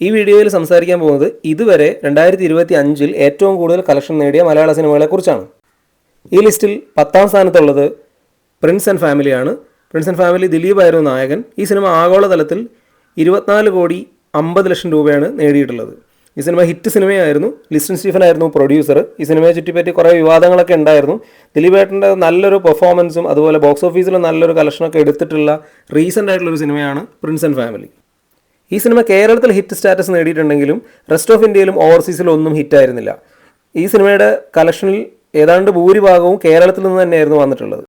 ഈ വീഡിയോയിൽ സംസാരിക്കാൻ പോകുന്നത് ഇതുവരെ രണ്ടായിരത്തി ഇരുപത്തി അഞ്ചിൽ ഏറ്റവും കൂടുതൽ കളക്ഷൻ നേടിയ മലയാള സിനിമകളെ കുറിച്ചാണ് ഈ ലിസ്റ്റിൽ പത്താം സ്ഥാനത്തുള്ളത് പ്രിൻസ് ആൻഡ് ഫാമിലിയാണ് പ്രിൻസ് ആൻഡ് ഫാമിലി ദിലീപ് ആയിരുന്നു നായകൻ. ഈ സിനിമ ആഗോളതലത്തിൽ ഇരുപത്തിനാല് കോടി അമ്പത് ലക്ഷം രൂപയാണ് നേടിയിട്ടുള്ളത്. ഈ സിനിമ ഹിറ്റ് സിനിമയായിരുന്നു. ലിസ്റ്റൻ സ്റ്റീഫൻ ആയിരുന്നു പ്രൊഡ്യൂസർ ഈ സിനിമയെ ചുറ്റിപ്പറ്റി കുറേ വിവാദങ്ങളൊക്കെ ഉണ്ടായിരുന്നു. ദിലീപേട്ടന്റെ നല്ലൊരു പെർഫോമൻസും അതുപോലെ ബോക്സ് ഓഫീസിൽ നല്ലൊരു കളക്ഷനൊക്കെ എടുത്തിട്ടുള്ള റീസെന്റ് ആയിട്ടുള്ളൊരു സിനിമയാണ് പ്രിൻസ് ആൻഡ് ഫാമിലി ഈ സിനിമ കേരളത്തിൽ ഹിറ്റ് സ്റ്റാറ്റസ് നേടിയിട്ടുണ്ടെങ്കിലും റെസ്റ്റ് ഓഫ് ഇന്ത്യയിലും ഓവർസീസിലും ഒന്നും ഹിറ്റായിരുന്നില്ല ഈ സിനിമയുടെ കളക്ഷനിൽ ഏതാണ്ട് ഭൂരിഭാഗവും കേരളത്തിൽ നിന്ന് തന്നെയായിരുന്നു വന്നിട്ടുള്ളത്.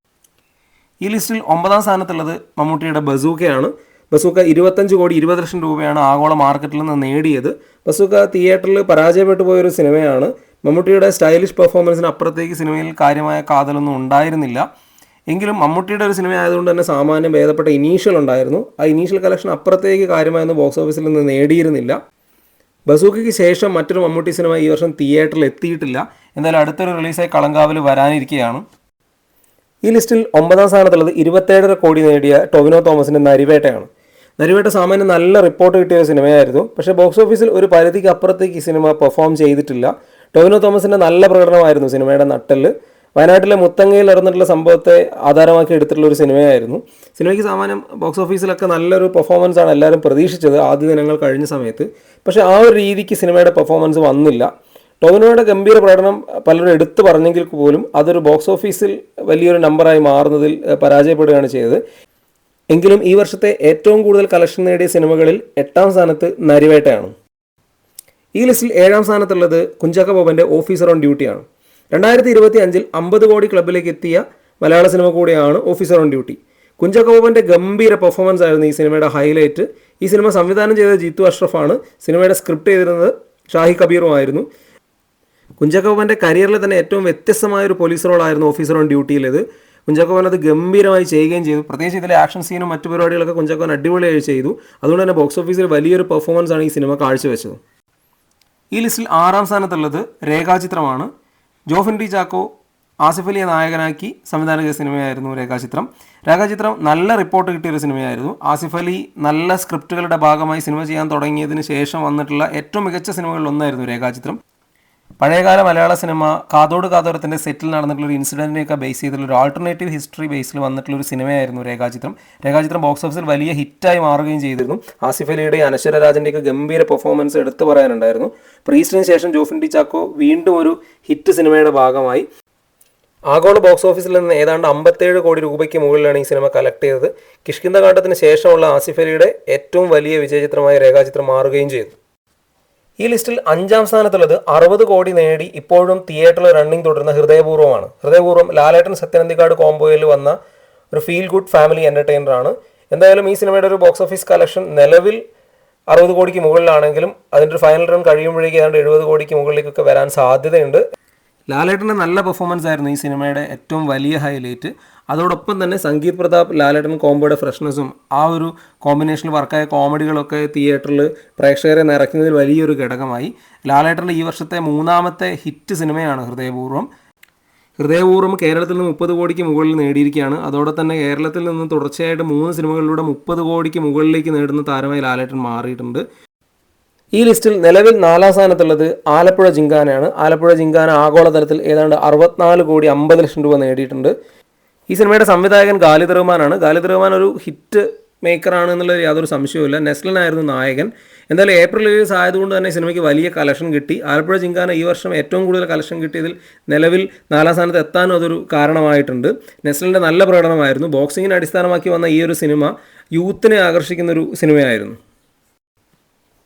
ഈ ലിസ്റ്റിൽ ഒമ്പതാം സ്ഥാനത്തുള്ളത് മമ്മൂട്ടിയുടെ ബസൂക്കയാണ്. ബസൂക്ക ഇരുപത്തഞ്ച് കോടി ഇരുപത് ലക്ഷം രൂപയാണ് ആഗോള മാർക്കറ്റിൽ നിന്ന് നേടിയത്. ബസൂക്ക തിയേറ്ററിൽ പരാജയപ്പെട്ടു പോയൊരു സിനിമയാണ്. മമ്മൂട്ടിയുടെ സ്റ്റൈലിഷ് പെർഫോമൻസിന് അപ്പുറത്തേക്ക് സിനിമയിൽ കാര്യമായ കാതലൊന്നും ഉണ്ടായിരുന്നില്ല. എങ്കിലും മമ്മൂട്ടിയുടെ ഒരു സിനിമ ആയതുകൊണ്ട് തന്നെ സാമാന്യം ഭേദപ്പെട്ട ഇനീഷ്യൽ ഉണ്ടായിരുന്നു. ആ ഇനീഷ്യൽ കളക്ഷൻ അപ്പുറത്തേക്ക് കാര്യമായൊന്നും ബോക്സ് ഓഫീസിൽ നിന്ന് നേടിയിരുന്നില്ല. ബസൂക്കയ്ക്ക് ശേഷം മറ്റൊരു മമ്മൂട്ടി സിനിമ ഈ വർഷം തിയേറ്ററിൽ എത്തിയിട്ടില്ല. എന്തായാലും അടുത്തൊരു റിലീസായി കളങ്കാവിൽ വരാനിരിക്കുകയാണ് ഈ ലിസ്റ്റിൽ ഒമ്പതാം സ്ഥാനത്തുള്ളത് ഇരുപത്തേഴര കോടി നേടിയ ടൊവിനോ തോമസിന്റെ നരിവേട്ടയാണ്. നരിവേട്ട സാമാന്യം നല്ല റിപ്പോർട്ട് കിട്ടിയ ഒരു സിനിമയായിരുന്നു. പക്ഷേ ബോക്സ് ഓഫീസിൽ ഒരു പരിധിക്ക് അപ്പുറത്തേക്ക് ഈ സിനിമ പെർഫോം ചെയ്തിട്ടില്ല. ടൊവിനോ തോമസിന്റെ നല്ല പ്രകടനമായിരുന്നു സിനിമയുടെ നട്ടൽ വയനാട്ടിലെ മുത്തങ്ങയിൽ നടന്നിട്ടുള്ള സംഭവത്തെ ആധാരമാക്കി എടുത്തിട്ടുള്ള ഒരു സിനിമയായിരുന്നു. സിനിമയ്ക്ക് സാമാന്യം ബോക്സ് ഓഫീസിലൊക്കെ നല്ലൊരു പെർഫോമൻസ് ആണ് എല്ലാവരും പ്രതീക്ഷിച്ചത് ആദ്യ ദിനങ്ങൾ കഴിഞ്ഞ സമയത്ത്. പക്ഷേ ആ ഒരു രീതിക്ക് സിനിമയുടെ പെർഫോമൻസ് വന്നില്ല. ടോവിനോയുടെ ഗംഭീര പ്രകടനം പലരും എടുത്തു പറഞ്ഞെങ്കിൽ പോലും അതൊരു ബോക്സ് ഓഫീസിൽ വലിയൊരു നമ്പറായി മാറുന്നതിൽ പരാജയപ്പെടുകയാണ് ചെയ്തത്. എങ്കിലും ഈ വർഷത്തെ ഏറ്റവും കൂടുതൽ കളക്ഷൻ നേടിയ സിനിമകളിൽ എട്ടാം സ്ഥാനത്ത് നരിവേട്ടയാണ്. ഈ ലിസ്റ്റിൽ ഏഴാം സ്ഥാനത്തുള്ളത് കുഞ്ചാക്ക ബോബന്റെ ഓഫീസർ ഓൺ ഡ്യൂട്ടിയാണ് രണ്ടായിരത്തി ഇരുപത്തി അഞ്ചിൽ അമ്പത് കോടി ക്ലബിലേക്ക് എത്തിയ മലയാള സിനിമ കൂടിയാണ് ഓഫീസർ ഓൺ ഡ്യൂട്ടി. കുഞ്ചകോപന്റെ ഗംഭീര പെർഫോമൻസ് ആയിരുന്നു ഈ സിനിമയുടെ ഹൈലൈറ്റ് ഈ സിനിമ സംവിധാനം ചെയ്ത ജീത്തു അഷ്റഫാണ് സിനിമയുടെ സ്ക്രിപ്റ്റ് ചെയ്തിരുന്നത് ഷാഹി കബീറുമായിരുന്നു കുഞ്ചകോപന്റെ കരിയറിൽ തന്നെ ഏറ്റവും വ്യത്യസ്തമായ ഒരു പോലീസ് റോളായിരുന്നു ഓഫീസർ ഓൺ ഡ്യൂട്ടിയിലേത് കുഞ്ചാക്കോവൻ അത് ഗംഭീരമായി ചെയ്യുകയും ചെയ്തു. പ്രത്യേകിച്ച് ഇതിലെ ആക്ഷൻ സീനും മറ്റു പരിപാടികളൊക്കെ കുഞ്ചാക്കോൻ അടിപൊളിയായി ചെയ്തു. അതുകൊണ്ട് തന്നെ ബോക്സ് ഓഫീസിൽ വലിയൊരു പെർഫോമൻസ് ആണ് ഈ സിനിമ കാഴ്ചവെച്ചത്. ഈ ലിസ്റ്റിൽ ആറാം സ്ഥാനത്തുള്ളത് രേഖാചിത്രമാണ്. ജോഫിൻ ഡി ചാക്കോ ആസിഫ് അലിയെ നായകനാക്കി സംവിധാനം ചെയ്ത സിനിമയായിരുന്നു രേഖാചിത്രം രേഖാചിത്രം നല്ല റിപ്പോർട്ട് കിട്ടിയ ഒരു സിനിമയായിരുന്നു. ആസിഫ് അലി നല്ല സ്ക്രിപ്റ്റുകളുടെ ഭാഗമായി സിനിമ ചെയ്യാൻ തുടങ്ങിയതിന് ശേഷം വന്നിട്ടുള്ള ഏറ്റവും മികച്ച സിനിമകളിൽ ഒന്നായിരുന്നു രേഖാചിത്രം പഴയകാല മലയാള സിനിമ കാതോട് കാതോരത്തിന്റെ സെറ്റിൽ നടന്നിട്ടുള്ള ഒരു ഇൻസിഡന്റിനെയൊക്കെ ബേസ് ചെയ്തിട്ടുള്ള ഒരു ആൾട്ടർനേറ്റീവ് ഹിസ്റ്ററി ബേസിൽ വന്നിട്ടുള്ള ഒരു സിനിമയായിരുന്നു രേഖാചിത്രം. രേഖാചിത്രം ബോക്സ് ഓഫീസിൽ വലിയ ഹിറ്റായി മാറുകയും ചെയ്തിരുന്നു. ആസിഫ് അലിയുടെയും അനശ്വര രാജന്റെയൊക്കെ ഗംഭീര പെർഫോമൻസ് എടുത്തു പറയാനുണ്ടായിരുന്നു. പ്രീസ്റ്റിന് ശേഷം ജോഫിൻ ഡി ചാക്കോ വീണ്ടും ഒരു ഹിറ്റ് സിനിമയുടെ ഭാഗമായി. ആഗോള ബോക്സ് ഓഫീസിൽ നിന്ന് ഏതാണ്ട് അമ്പത്തേഴ് കോടി രൂപയ്ക്ക് മുകളിലാണ് ഈ സിനിമ കളക്ട് ചെയ്തത്. കിഷ്കിന്ദ കാട്ടത്തിന് ശേഷമുള്ള ആസിഫ് അലിയുടെ ഏറ്റവും വലിയ വിജയചിത്രമായ രേഖാചിത്രം മാറുകയും ചെയ്തു. ഈ ലിസ്റ്റിൽ അഞ്ചാം സ്ഥാനത്തുള്ളത് അറുപത് കോടി നേടി ഇപ്പോഴും തിയേറ്ററിൽ റണ്ണിംഗ് തുടരുന്ന ഹൃദയപൂർവമാണ്. ഹൃദയപൂർവം ലാലേട്ടൻ സത്യനന്ദിക്കാട് കോംബോയിൽ വന്ന ഒരു ഫീൽ ഗുഡ് ഫാമിലി എന്റർടൈനർ ആണ്. എന്തായാലും ഈ സിനിമയുടെ ഒരു ബോക്സ് ഓഫീസ് കളക്ഷൻ നിലവിൽ അറുപത് കോടിക്ക് മുകളിലാണെങ്കിലും അതിന്റെ ഒരു ഫൈനൽ റൺ കഴിയുമ്പോഴേക്കും ഏതാണ്ട് എഴുപത് കോടിക്ക് മുകളിലേക്കൊക്കെ വരാൻ സാധ്യതയുണ്ട്. ലാലേട്ടന്റെ നല്ല പെർഫോമൻസ് ആയിരുന്നു ഈ സിനിമയുടെ ഏറ്റവും വലിയ ഹൈലൈറ്റ് അതോടൊപ്പം തന്നെ സംഗീത് പ്രതാപ് ലാലേട്ടൻ കോംബോയുടെ ഫ്രഷ്നെസ്സും ആ ഒരു കോമ്പിനേഷനിൽ വർക്കായ കോമഡികളൊക്കെ തിയേറ്ററിൽ പ്രേക്ഷകരെ നിറയ്ക്കുന്നതിൽ വലിയൊരു ഘടകമായി. ലാലേട്ടന്റെ ഈ വർഷത്തെ മൂന്നാമത്തെ ഹിറ്റ് സിനിമയാണ് ഹൃദയപൂർവം. ഹൃദയപൂർവം കേരളത്തിൽ നിന്ന് മുപ്പത് കോടിക്ക് മുകളിൽ നേടിയിരിക്കുകയാണ്. അതോടെ തന്നെ കേരളത്തിൽ നിന്ന് തുടർച്ചയായിട്ട് മൂന്ന് സിനിമകളിലൂടെ മുപ്പത് കോടിക്ക് മുകളിലേക്ക് നേടുന്ന താരമായി ലാലേട്ടൻ മാറിയിട്ടുണ്ട്. ഈ ലിസ്റ്റിൽ നിലവിൽ നാലാം സ്ഥാനത്തുള്ളത് ആലപ്പുഴ ജിങ്കാനയാണ് ആലപ്പുഴ ജിങ്കാന ആഗോളതലത്തിൽ ഏതാണ്ട് അറുപത്തിനാല് കോടി അമ്പത് ലക്ഷം രൂപ നേടിയിട്ടുണ്ട്. ഈ സിനിമയുടെ സംവിധായകൻ ഗാലിദ് റഹ്മാനാണ്. ഗാലിദ് റഹ്മാൻ ഒരു ഹിറ്റ് മേക്കറാണ് എന്നുള്ളത് യാതൊരു സംശയവുമില്ല. നെസ്ലനായിരുന്നു നായകൻ. എന്തായാലും ഏപ്രിൽ റിലീസ് ആയതുകൊണ്ട് തന്നെ സിനിമയ്ക്ക് വലിയ കളക്ഷൻ കിട്ടി. ആലപ്പുഴ ജിങ്കാന ഈ വർഷം ഏറ്റവും കൂടുതൽ കളക്ഷൻ കിട്ടിയതിൽ നിലവിൽ നാലാം സ്ഥാനത്ത് എത്താനും അതൊരു കാരണമായിട്ടുണ്ട്. നെസ്ലിന്റെ നല്ല പ്രകടനമായിരുന്നു. ബോക്സിങ്ങിനെ അടിസ്ഥാനമാക്കി വന്ന ഈ ഒരു സിനിമ യൂത്തിനെ ആകർഷിക്കുന്ന ഒരു സിനിമയായിരുന്നു.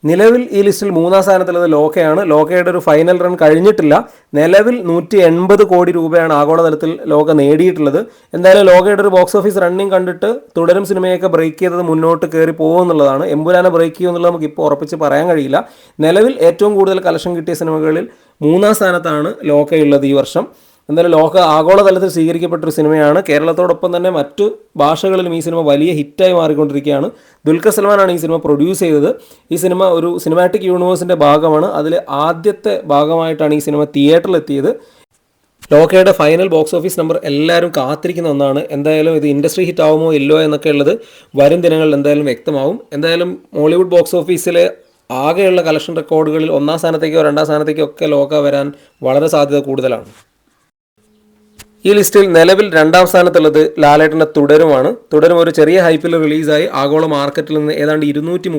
നിലവിൽ ഈ ലിസ്റ്റിൽ മൂന്നാം സ്ഥാനത്തുള്ളത് ലോക്കയാണ്. ലോക്കയുടെ ഒരു ഫൈനൽ റൺ കഴിഞ്ഞിട്ടില്ല. നിലവിൽ നൂറ്റി എൺപത് കോടി രൂപയാണ് ആഗോളതലത്തിൽ ലോക നേടിയിട്ടുള്ളത്. എന്തായാലും ലോകയുടെ ഒരു ബോക്സ് ഓഫീസ് റണ്ണിങ് കണ്ടിട്ട് തുടരും സിനിമയൊക്കെ ബ്രേക്ക് ചെയ്തത് മുന്നോട്ട് കയറി പോകുമെന്നുള്ളതാണ് എമ്പുരാനെ ബ്രേക്ക് ചെയ്യുമെന്നുള്ളത് നമുക്ക് ഇപ്പോൾ ഉറപ്പിച്ച് പറയാൻ കഴിയില്ല. നിലവിൽ ഏറ്റവും കൂടുതൽ കളക്ഷൻ കിട്ടിയ സിനിമകളിൽ മൂന്നാം സ്ഥാനത്താണ് ലോക്കയുള്ളത് ഈ വർഷം. എന്തായാലും ലോക ആഗോളതലത്തിൽ സ്വീകരിക്കപ്പെട്ട ഒരു സിനിമയാണ്. കേരളത്തോടൊപ്പം തന്നെ മറ്റു ഭാഷകളിലും ഈ സിനിമ വലിയ ഹിറ്റായി മാറിക്കൊണ്ടിരിക്കുകയാണ്. ദുൽഖർ സൽമാനാണ് ഈ സിനിമ പ്രൊഡ്യൂസ് ചെയ്തത്. ഈ സിനിമ ഒരു സിനിമാറ്റിക് യൂണിവേഴ്സിന്റെ ഭാഗമാണ്. അതിൽ ആദ്യത്തെ ഭാഗമായിട്ടാണ് ഈ സിനിമ തിയേറ്ററിൽ എത്തിയത് ലോക്കയുടെ ഫൈനൽ ബോക്സ് ഓഫീസ് നമ്പർ എല്ലാവരും കാത്തിരിക്കുന്ന ഒന്നാണ്. എന്തായാലും ഇത് ഇൻഡസ്ട്രി ഹിറ്റ് ആവുമോ ഇല്ലോ എന്നൊക്കെ ഉള്ളത് വരും ദിനങ്ങളിൽ എന്തായാലും വ്യക്തമാവും. എന്തായാലും മോളിവുഡ് ബോക്സ് ഓഫീസിലെ ആകെയുള്ള കളക്ഷൻ റെക്കോർഡുകളിൽ ഒന്നാം സ്ഥാനത്തേക്കോ രണ്ടാം സ്ഥാനത്തേക്കോ ഒക്കെ ലോക വരാൻ വളരെ സാധ്യത കൂടുതലാണ്. ഈ ലിസ്റ്റിൽ നിലവിൽ രണ്ടാം സ്ഥാനത്തുള്ളത് ലാലേട്ടന്റെ തുടരുമാണ് തുടരും ഒരു ചെറിയ ഹൈപ്പിൽ റിലീസായി ആഗോള മാർക്കറ്റിൽ നിന്ന് ഏതാണ്ട് ഇരുന്നൂറ്റി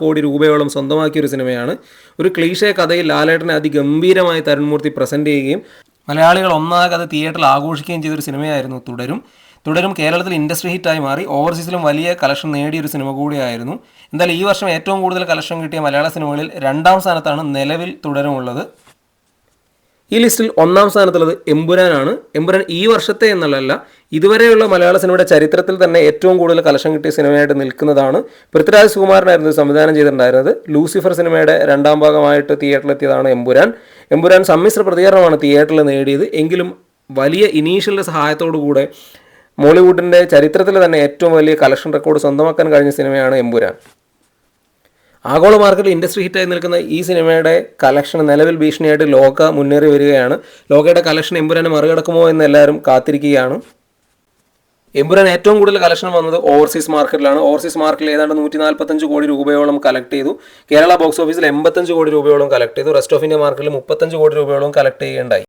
കോടി രൂപയോളം സ്വന്തമാക്കിയ ഒരു സിനിമയാണ്. ഒരു ക്ലീഷേ കഥയിൽ ലാലേട്ടനെ അതിഗംഭീരമായി തരുൺമൂർത്തി പ്രസന്റ് ചെയ്യുകയും മലയാളികൾ ഒന്നാകെ അത് തിയേറ്ററിൽ ആഘോഷിക്കുകയും ചെയ്തൊരു സിനിമയായിരുന്നു തുടരും. തുടരും കേരളത്തിൽ ഇൻഡസ്ട്രി ഹിറ്റായി മാറി. ഓവർസീസിലും വലിയ കളക്ഷൻ നേടിയ ഒരു സിനിമ കൂടിയായിരുന്നു. എന്തായാലും ഈ വർഷം ഏറ്റവും കൂടുതൽ കളക്ഷൻ കിട്ടിയ മലയാള സിനിമകളിൽ രണ്ടാം സ്ഥാനത്താണ് നിലവിൽ തുടരുമുള്ളത്. ഈ ലിസ്റ്റിൽ ഒന്നാം സ്ഥാനത്തുള്ളത് എമ്പുരാനാണ്. എമ്പുരാൻ ഈ വർഷത്തെ എന്നുള്ളതല്ല ഇതുവരെയുള്ള മലയാള സിനിമയുടെ ചരിത്രത്തിൽ തന്നെ ഏറ്റവും കൂടുതൽ കലക്ഷൻ കിട്ടിയ സിനിമയായിട്ട് നിൽക്കുന്നതാണ്. പൃഥ്വിരാജ് സുകുമാരനായിരുന്നു സംവിധാനം ചെയ്തിട്ടുണ്ടായിരുന്നത്. ലൂസിഫർ സിനിമയുടെ രണ്ടാം ഭാഗമായിട്ട് തിയേറ്ററിലെത്തിയതാണ് എമ്പുരാൻ. എമ്പുരാൻ സമ്മിശ്ര പ്രതികരണമാണ് തിയേറ്ററിൽ നേടിയത്. എങ്കിലും വലിയ ഇനീഷ്യലിന്റെ സഹായത്തോടു കൂടെ മോളിവുഡിന്റെ ചരിത്രത്തിൽ തന്നെ ഏറ്റവും വലിയ കലക്ഷൻ റെക്കോർഡ് സ്വന്തമാക്കാൻ കഴിഞ്ഞ സിനിമയാണ് എമ്പുരാൻ. ആഗോള മാർക്കറ്റിൽ ഇൻഡസ്ട്രി ഹിറ്റായി നിൽക്കുന്ന ഈ സിനിമയുടെ കളക്ഷൻ നിലവിൽ ഭീഷണിയായിട്ട് ലോക മുന്നേറി വരികയാണ്. ലോകയുടെ കളക്ഷൻ എമ്പുരാനെ മറികടക്കുമോ എന്ന് എല്ലാവരും കാത്തിരിക്കുകയാണ്. എമ്പുരാൻ ഏറ്റവും കൂടുതൽ കളക്ഷൻ വന്നത് ഓവർസീസ് മാർക്കറ്റിലാണ് ഓവർസീസ് മാർക്കറ്റിൽ ഏതാണ്ട് നൂറ്റി നാൽപ്പത്തഞ്ച് കോടി രൂപയോളം കളക്ട് ചെയ്തു. കേരള ബോക്സ് ഓഫീസിൽ എൺപത്തഞ്ച് കോടി രൂപയോളം കളക്ട് ചെയ്തു. റെസ്റ്റ് ഓഫ് ഇന്ത്യ മാർക്കറ്റിൽ മുപ്പത്തഞ്ച് കോടി രൂപയോളം കളക്ട് ചെയ്യുകയുണ്ടായി.